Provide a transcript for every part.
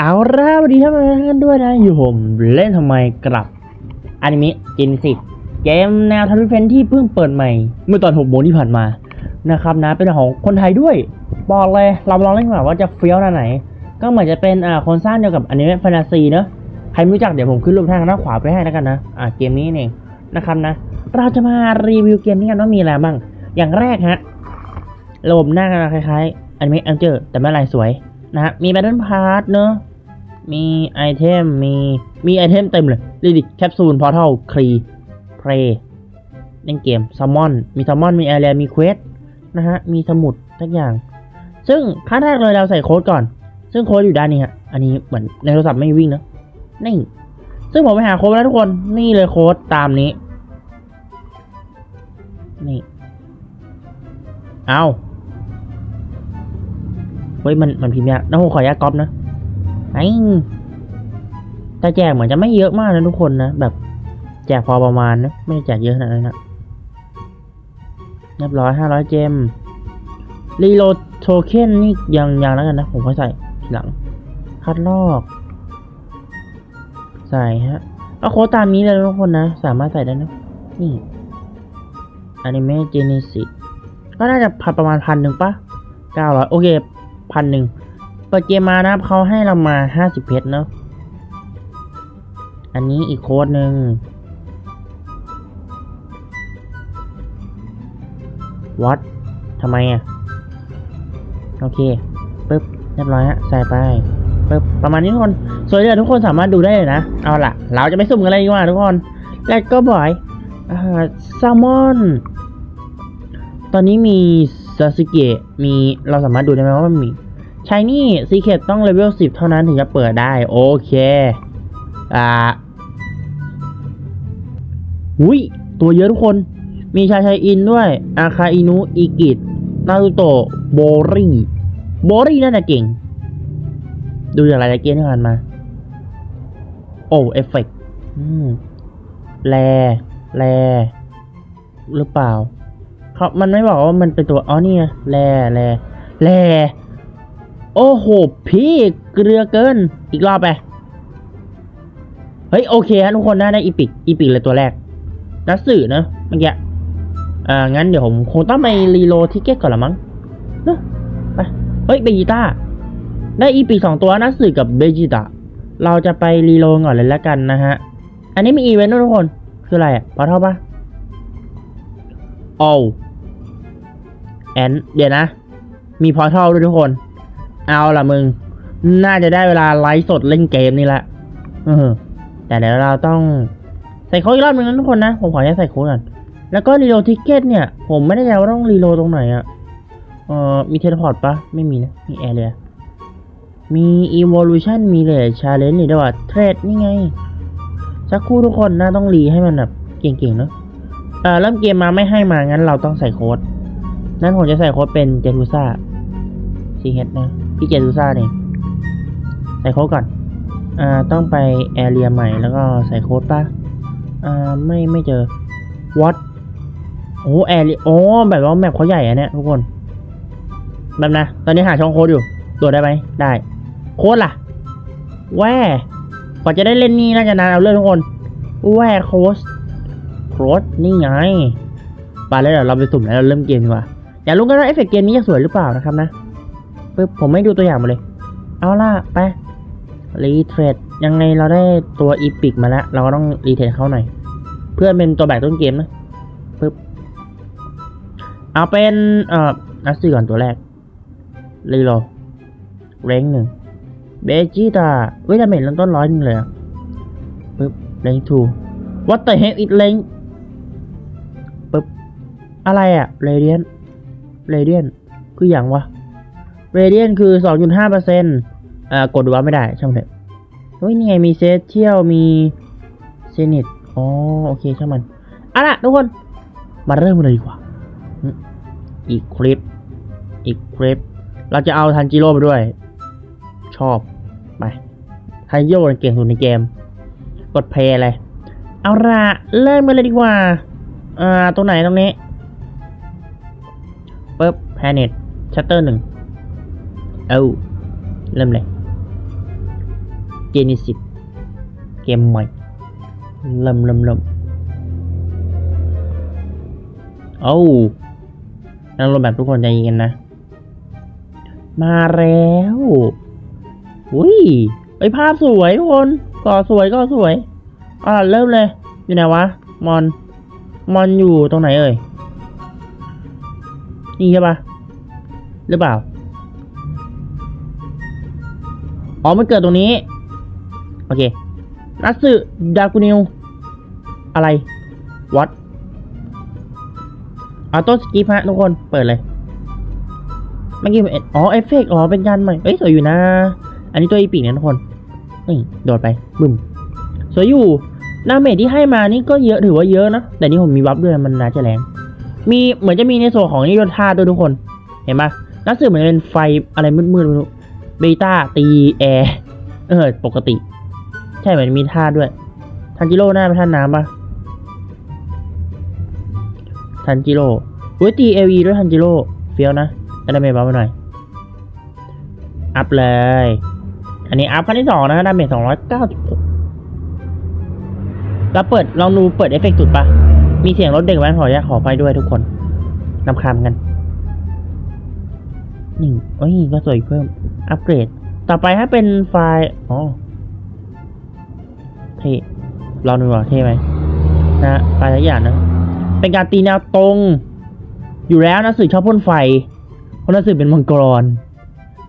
เอาละสวัสดีท่านผู้ชมกันด้วยนะอยู่ผมเล่นทำไมกลับอนิเมะจินสิเกมแนวทัลเฟนที่เพิ่งเปิดใหม่ เมื่อตอน6โมงที่ผ่านมานะครับนะเป็นของคนไทยด้วย บอกเลยเราลองเล่นแบบว่าจะเฟี้ยวขนาไหน ก็เหมือนจะเป็นอ่าคนสร้างเดียวกับอนิเมะแฟนตาซีเนอะใครไม่รู้จักเดี๋ยวผมขึ้นรูปทางด้านขวาไปให้แล้วกันนะอ่าเกมนี้เองนะครับนะ เราจะมารีวิวเกมนี้กันว่ามีอะไรบ้างอย่างแรกฮะระบบหน้าคล้ายๆอนิเมะแองเจอร์แต่ไม่ลายสวยนะฮะมีแบตเทิลพาร์ทเนอะ มีไอเทมมีมีไอเทมเต็มเลยลิดิแคปซูลพอร์ทัลครีเพรเล่นเกมซัมมอน มีซัมมอน มีแอเรียมีเควสนะฮะ มีสมุดทุกอย่าง ซึ่งขั้นแรกเลยเราใส่โค้ดก่อน ซึ่งโค้ดอยู่ด้านนี้ฮะ อันนี้เหมือนในโทรศัพท์ไม่วิ่งนะนี่ ซึ่งผมไปหาโค้ดแล้วทุกคน นี่เลยโค้ดตามนี้ นี่ เอาเฮ้ย มัน มันพิมพ์ยากนะผมขออนุญาตก๊อปนะ ไอ้แต่แจกเหมือนจะไม่เยอะมากนะทุกคนนะ แบบแจกพอประมาณนะ ไม่ได้แจกเยอะขนาดนั้นนะเรียบร้อยห้าร้อยเจมรีโหลดโทเค็นนี่ยังยังแล้วกันนะ ผมค่อยใส่ทีหลัง คัดลอก ใส่ฮะ เอาโค้ดตามนี้เลยทุกคนนะ สามารถใส่ได้นะ นี่อนิเมะเจเนซิก็น่าจะพันประมาณพันหนึ่งปะเก้าร้อยโอเคพันหนึ่ง เปิดเกมมานะครับเขาให้เรามาห้าสิบเพชรเนาะ อันนี้อีกโค้ดหนึ่ง วัดทำไมอะ โอเคปึ๊บ เรียบร้อยฮะ ใส่ไปปึ๊บ ประมาณนี้ทุกคน สวยเลยทุกคนสามารถดูได้เลยนะ เอาล่ะ เราจะไปสุ่มกันเลยดีกว่าทุกคนแล้วก็บ่อยอแซลมอน ตอนนี้มีซาสึเกะ มี เราสามารถดูได้ไหมว่ามันมี ชายนี่ซีเคตต้องเลเวลสิบเท่านั้นถึงจะเปิดได้ โอเค อ่าหุยตัวเยอะทุกคน มีชาชายอินด้วย อาคาอินุ อิกิต นารูโตะ โบรี่โบรี่น่าจะเก่ง ดูจากรายละเอียดที่ผ่านมา โอ้เอฟเฟกต์แลแลหรือเปล่าเขามันไม่บอกว่ามันเป็นตัว อ๋อนี่ไงแลแลแล โอ้โห พี่เกลือเกิน อีกรอบไป เฮ้ย โอเคฮะทุกคนน่าได้อีพิกอีพิกเลยตัวแรกนัดสื่อนะเมื่อกี้อ่า งั้นเดี๋ยวผมคงต้องไปรีโลทิกเก็ตก่อนละมั้งเนอะไป เฮ้ยเบจิต้า ได้อีพิกสองตัวนัดสื่อกับเบจิต้า เราจะไปรีโลก่อนเลยแล้วกันนะฮะ อันนี้มีอีเวนต์ด้วยทุกคน คืออะไรอะพอเท่าปะโอ้แอนเดี๋ยวนะ มีพอทัลด้วยทุกคน เอาล่ะมึง น่าจะได้เวลาไลฟ์สดเล่นเกมนี่แหละเออ แต่เดี๋ยวเราต้องใส่โค้ดอีกรอบนึงนะทุกคนนะ ผมขออนุญาตใส่โค้ดก่อน แล้วก็รีโหลดทิกเก็ตเนี่ย ผมไม่ได้ใจว่าต้องรีโหลดตรงไหนอะเออมีเทเลพอร์ตปะไม่มีนะ มีแอร์เลยมี evolution มีเลย challenge นี่ด้วยว่าเทรดนี่ไง สักครู่ทุกคนนะต้องรีให้มันแบบเก่งๆเนอะเอ่อเริ่มเกมมาไม่ให้มางั้นเราต้องใส่โค้ด นั้นผมจะใส่โค้ดเป็นเจทูซ่าซีเฮดนะ พี่เจทูซ่าเนี่ยใส่โค้ดก่อน อ่า ต้องไปแอเรียใหม่แล้วก็ใส่โค้ดปะอ่า ไม่ไม่เจอ what โอ้แอเรียโอ้แบบว่าแมปเขาใหญ่อะเนี่ยทุกคน แบบนะ ตอนนี้หาช่องโค้ดอยู่ตัวจได้ไหม ได้ โค้ดล่ะ แว่กว่าจะได้เล่นนี่น่าจะนานเอาเรื่องทุกคน แว่โค้ดโค้ดนี่ไงไปแล้วเดี๋ยวเราไปสุ่มแล้วเราเริ่มเกมดีกว่า อยากรู้กันว่าเอฟเฟกเกมนี้จะสวยหรือเปล่านะครับนะ ปึ๊บผมไม่ดูตัวอย่างมาเลย เอาล่ะ ไปรีเทรดยังไงเราได้ตัวอีพิกมาแล้ว เราก็ต้องรีเทรดเขาหน่อย เพื่อนเป็นตัวแบกต้นเกมนะปึ๊บเอาเป็นเอ่อนักสื่ก่อนตัวแรกรีโลเร่งหนึ่งเบจิตาวิตามินเริ่มต้นร้อยหนึ่งเลยอะปึ๊บเร่งทูวัตเตอร์เฮดอีกเร่งปึ๊บอะไรอะเรเดียนเรเดียนคืออย่างวะ เรเดียนคือสองจุดห้าเปอร์เซ็นต์อ่ากดดูว่าไม่ได้ ช่างเถอะเฮ้ยนี่ไงมีเซเที่ยลมีเซนิตอ๋อโอเคช่างมันเอาล่ะทุกคนมาเริ่มกันเลยดีกว่า อีกคลิป อีกคลิป เราจะเอาทันจิโร่ไปด้วย ชอบ ไป ทันจิโร่เก่งสุดในเกม กดเพลย์เลย เอาละเริ่มกันเลยดีกว่า อ่า ตรงไหนตรงนี้ปึ๊บแพนิตชัตเตอร์หนึ่ง เอาเริ่มเลย Genesis เกมใหม่เริ่มเริ่มเริ่มโอ้านั่งรถแบบทุกคนใจเย็นนะ มาแล้วอุ้ยไอภาพสวยทุกคนก่อสวยก็สวยอ่าเริ่มเลย อยู่ไหนวะ มอน มอนอยู่ตรงไหนเอ่ย นี่ใช่ปะหรือเปล่า อ๋อ มันเกิดตรงนี้ โอเคนัสึดากุนิว อะไรวัดออโต้สกิปฮะทุกคน เปิดเลย เมื่อกี้มันอ๋อ เอฟเฟกต์อ๋อ เป็นการใหม่ เอ้ย สวยอยู่นะ อันนี้ตัวอีปีกนะทุกคน นี่ โดดไป บึ้ม สวยอยู่ดาเมจที่ให้มานี่ก็เยอะถือว่าเยอะนะ แต่นี่ผมมีบัฟด้วยมันน่าจะแรง มีเหมือนจะมีในส่วนของนิโยธาด้วยทุกคน เห็นปะนักสืบเหมือนเป็นไฟอะไรมืดๆไม่รู้ เบต้าตีแอร์เออ ปกติ ใช่เหมือนมีท่าด้วยทันจิโร่หน้าไปท่านน้ำปะทันจิโร่อุ้ยตีเอวีด้วยทันจิโร่เฟี้ยวนะจะได้เมจบัฟมาหน่อย อัพเลย อันนี้อัพขั้นที่สองนะดาเมจสองร้อยเก้าสิบหกเราเปิดลองดูเปิดเอฟเฟกต์สุดปะมีเสียงรถเด็กแว้นขออนุญาตขอไปด้วยทุกคนนำคำกัน หนี่งโอ้ยก็สวยเพิ่ม อัปเกรด ต่อไปถ้าเป็นไฟล์อ๋อเท่ลองดูว่าเท่ไหมนะไฟล์ละอย่างนะ เป็นการตีแนวตรง อยู่แล้วนะสื่อชอบพ่นไฟคนนักสื่อเป็นมังกร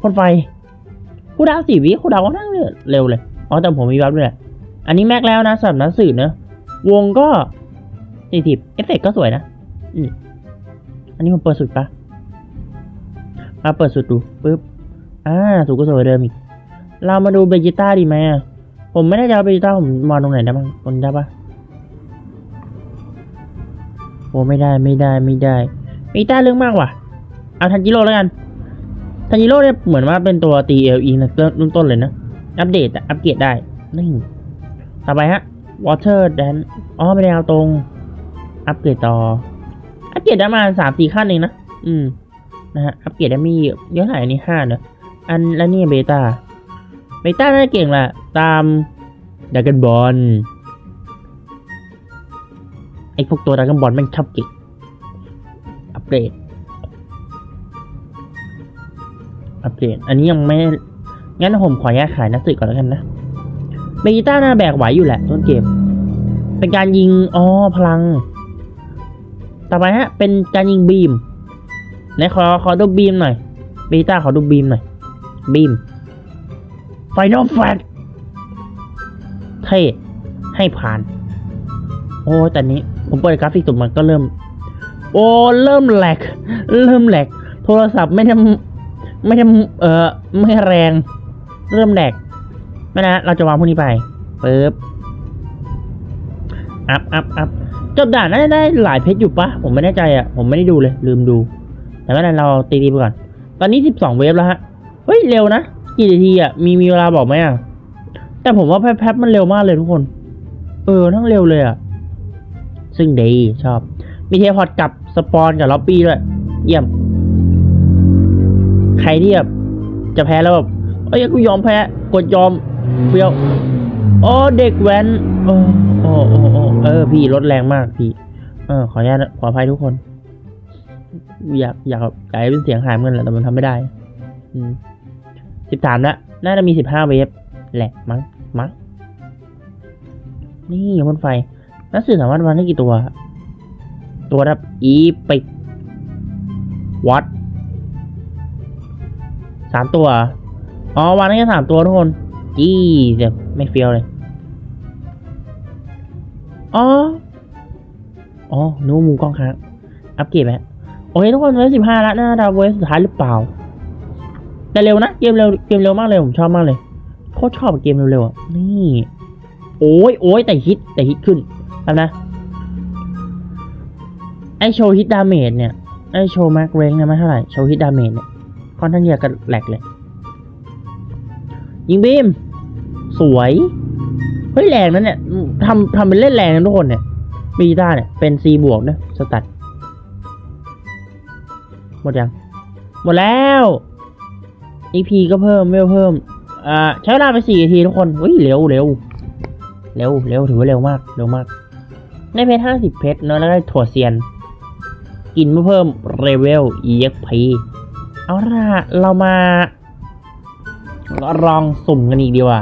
พ่นไฟคู่ดาวสี่วิคู่ดาวก็นั่งเร็วเลย อ๋อ แต่ผมมีวับด้วยแหละอันนี้แม็กแล้วนะสำหรับนักสื่อเนะ วงก็สี่สิบเอฟเฟกก็สวยนะ อืมอันนี้ผมเปิดสุดปะ มาเปิดสุดดูปึ๊บอ่าสุดก็สวยเดิมอีก เรามาดูเบจิต้าดีไหมอะผมไม่ได้จะเอาเบจิต้าผมมองตรงไหนได้บ้างคนได้ปะโอ้ไม่ได้ไม่ได้ไม่ได้เบจิต้าเรื่องมากว่ะ เอาทันจิโร่แล้วกัน ทันจิโร่เนี่ยเหมือนว่าเป็นตัวตีเอลีนะเริ่มต้นเลยนะ อัปเดตอะอัปเกรดได้นี่ต่อไปฮะ Water Dance อ๋อไม่ได้เอาตรง อัปเกรดต่อ อัปเกรดได้มาสามสี่ขั้นเองนะ อืม นะฮะ อัปเกรดได้มีเยอะเท่าไหร่อันนี้ห้าเนอะอันแล้วนี่เบต้า เบต้าน่าเก่งแหละ ตามดากอนบอล ไอพวกตัวดากอนบอลมันชอบเก่ง อัปเกรด อัปเกรด อันนี้ยังไม่ งั้นผมขอแยกขายนักสืบก่อนแล้วกันนะ เบต้าน่าแบกไหวอยู่แหละต้นเกม เป็นการยิง อ๋อ พลัง ต่อไปฮะ เป็นการยิงบีม ไหนขอขอดูบีมหน่อยเบต้าขอดูบีมหน่อยบีมไฟนอลแฟลเท่ให้ผ่าน โอ้แต่นี้ผมเปิดกราฟิกตุ่มมันก็เริ่ม โอ้เริ่มแหลก เริ่มแหลก โทรศัพท์ไม่ได้ไม่ได้เออไม่แรง เริ่มแหลกไม่นะ เราจะวางพวกนี้ไปปึ๊บอัพอัพอัพจบด่านน่าจะได้หลายเพชรอยู่ปะผมไม่แน่ใจอะ ผมไม่ได้ดูเลย ลืมดู แต่ไม่เป็นไรเราตีดีไปก่อน ตอนนี้สิบสองเวฟแล้วฮะ เฮ้ย เร็วนะ กี่นาทีอะ มีมีเวลาบอกไหมอะ แต่ผมว่าแป๊บๆมันเร็วมากเลยทุกคน เออ ทั้งเร็วเลยอะ ซึ่งดีชอบ มีเทพอร์ตกับสปอนกับล็อบบี้ด้วย เยี่ยม ใครที่แบบจะแพ้แล้วแบบเอ้ยกูยอมแพ้ กดยอมเฟี้ยวโอ้เด็กแว้นโอ้โอ้โอ้โอ้เออ พี่รถแรงมากพี่ เออ ขออนุญาตขออภัยทุกคน อยากอยากอยากให้เป็นเสียงหายเหมือนกันแหละแต่มันทำไม่ได้ อืมสิบสามละน่าจะมีสิบห้าเวฟแหละมั้งมั้งนี่บนไฟนักสื่อสามารถวางได้กี่ตัว ตัวรับอีปิกวัดสามตัว อ๋อวางได้แค่สามตัวทุกคนจี้เดี๋ยวไม่เฟี้ยวเลย อ๋อ อ๋อนึกว่ามุมกล้องค้างอัปเกรดไหม โอเคทุกคนเวฟสิบห้าแล้วน่าดาเวฟสุดท้ายหรือเปล่า แต่เร็วนะ เกมเร็วเกมเร็วมากเลยผมชอบมากเลยโคตรชอบเกมเร็วๆอะนี่ โอ้ยโอ้ยแต่ฮิตแต่ฮิตขึ้นแล้วนะไอโชว์ฮิตดาเมจเนี่ยไอโชว์แม็กเรงเนี่ยไม่เท่าไหร่โชว์ฮิตดาเมจเนี่ยค่อนข้างจะกระแหลกเลย ยิงบีม สวย เฮ้ยแรงนั้นเนี่ยทำทำเป็นเล่นแรงนะทุกคนเนี่ย บีต้าเนี่ย เป็นซีบวกนะสตัด หมดยัง หมดแล้ว EP ก็เพิ่มเวลเพิ่ม อ่า ใช้เวลาไปสี่นาทีทุกคนเฮ้ยเร็วเร็วเร็วเร็วถือว่าเร็วมาก เร็วมาก ได้เพชรห้าสิบเพชรเนอะแล้วได้ถั่วเซียน กินเพื่อเพิ่มเรเวล EXP เอาล่ะ เรามาลองสุ่มกันอีกดีกว่า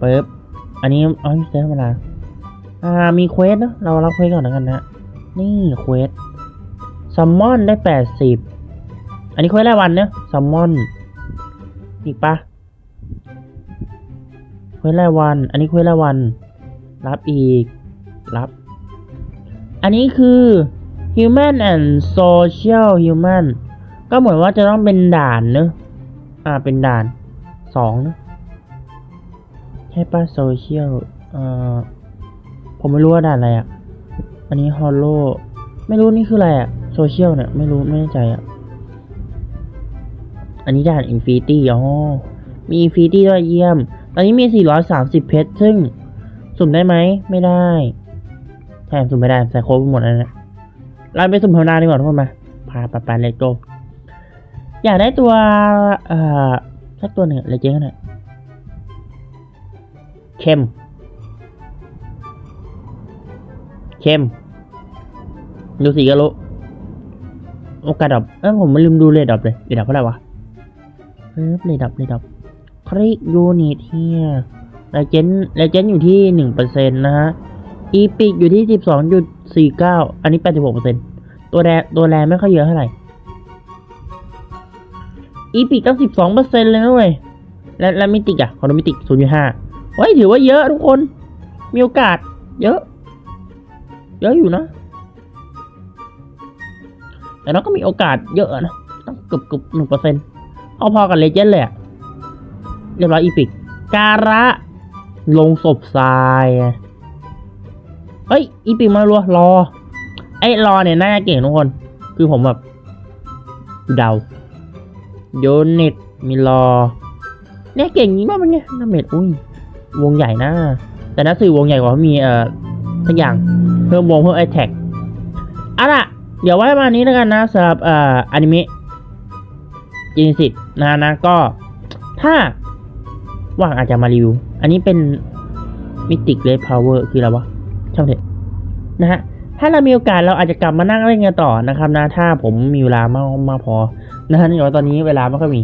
ปึ๊บอันนี้เอ้ยเจอธรรมดาอ่า มีเควสเนอะเรารับเควสก่อนแล้วกันนะ นี่เควส ซัมมอนได้แปดสิบอันนี้เควสรายวันเนอะซัมมอนอีกปะเควสรายวัน อันนี้เควสรายวัน รับอีก รับ อันนี้คือ human and social human ก็เหมือนว่าจะต้องเป็นด่านเนอะอ่า เป็นด่านสองเนะใช่ปะ social เอ่อผมไม่รู้ว่าด่านอะไรอะ อันนี้ hollow ไม่รู้นี่คืออะไรอะ social เนี่ยไม่รู้ไม่แน่ใจอะ อันนี้ด่าน infinity อ๋อ มี infinity ด้วยเยี่ยม ตอนนี้มี 430 เพชร ซึ่ง สุ่มได้ไหม ไม่ได้ใช่สุ่มไม่ได้ใส่โค้ดไปหมดแล้วนะเราไปสุ่มธรรมดาดีกว่าทุกคนมา พาปไปเลโก้อยากได้ตัว เอ่อสักตัวหนึ่งเลยเจ๊กันหน่อยเข้มเข้มดูสีก็รู้ โอกาสดับเอ้ยผมไม่ลืมดูเลดดับเลยเลดดับเท่าไหร่วะเฮ้ยเลดดับเลดดับคลิกยูนิตเฮียเลเจนเลเจนอยู่ที่หนึ่งเปอร์เซ็นต์นะฮะอีพิกอยู่ที่สิบสองจุดสี่เก้าอันนี้แปดสิบหกเปอร์เซ็นต์ตัวแรตัวแรไม่ค่อยเยอะเท่าไหร่อีพิกตั้งสิบสองเปอร์เซ็นต์เลยนะเว้ยและและมิติกอะคอนโดมิติกศูนย์จุดห้าเฮ้ยถือว่าเยอะทุกคน มีโอกาส เยอะ เยอะอยู่นะ แต่เราก็มีโอกาสเยอะนะต้องเกือบเกือบหนึ่งเปอร์เซ็นต์เอาพอกับเลเจนด์เลยอะเรียบร้อยอีพิก การะ ลงศพทรายเฮ้ย อีปิงมารัวรอ ไอ้รอเนี่ยน่าจะเก่งทุกคน คือผมแบบเดาโยนิตมีรอ เนี่ยเก่งนี้มากเป็นไงน้าเมดอุ้ยวงใหญ่นะ แต่นักสื่อวงใหญ่กว่ามีเอ่อทุกอย่างเพิ่มวงเพิ่มไอแท็ก เดี๋ยวไว้ประมาณนี้แล้วกันนะสำหรับเอ่ออนิเมะจินสิตนะนะก็ถ้าว่างอาจจะมารีวิว อันนี้เป็นมิติกเลดพาวเวอร์คืออะไรวะช่างเถอะนะฮะถ้าเรามีโอกาสเราอาจจะกลับมานั่งเล่นกันต่อนะครับนะถ้าผมมีเวลามากมากพอนะฮะเนื่องจากตอนนี้เวลาไม่ค่อยมี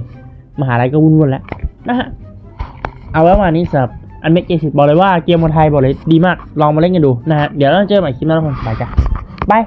มหาลัยก็วุ่นๆแล้วนะฮะเอาไว้ประมานี้สำหรับอันเมกเจสิตบอกเลยว่าเกมบอไทยบอกเลยดีมากลองมาเล่นกันดูนะฮะเดี๋ยวเราเจอกันใหม่คลิปหน้าทุกคนบายจ้ะบาย